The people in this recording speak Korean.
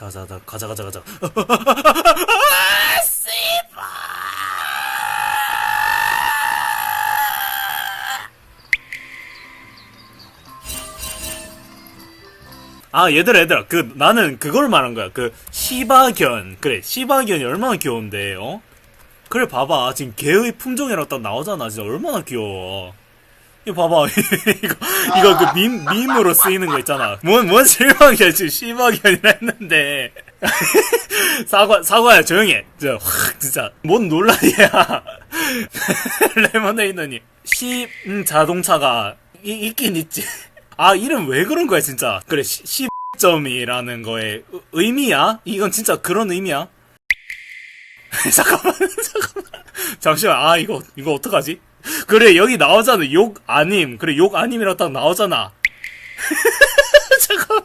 자자 자 가자 가자 가자. 아 얘들아 얘들아. 그 나는 그걸 말한 거야. 그 시바견. 그래 시바견이 얼마나 귀여운데 어? 그래 봐봐. 지금 개의 품종이라고 딱 나오잖아. 진짜 얼마나 귀여워 이거 봐봐. 이거 이거 그 밈, 밈으로 쓰이는 거 있잖아. 뭔, 뭔 실망이야. 지금 시바견이라 했는데. 사과 사과야. 조용히 해. 진짜 확 진짜. 뭔 논란이야. 레모네이드니 시 음, 자동차가 이, 있긴 있지. 아 이름 왜 그런 거야 진짜? 그래 시, 시 점이라는 의- 의미야? 이건 진짜 그런 의미야? 잠깐만 잠깐만. 잠시만. 아 이거 이거 어떡하지 그래 여기 나오잖아. 욕 아님. 그래 욕 아님이라고 딱 나오잖아. 잠깐만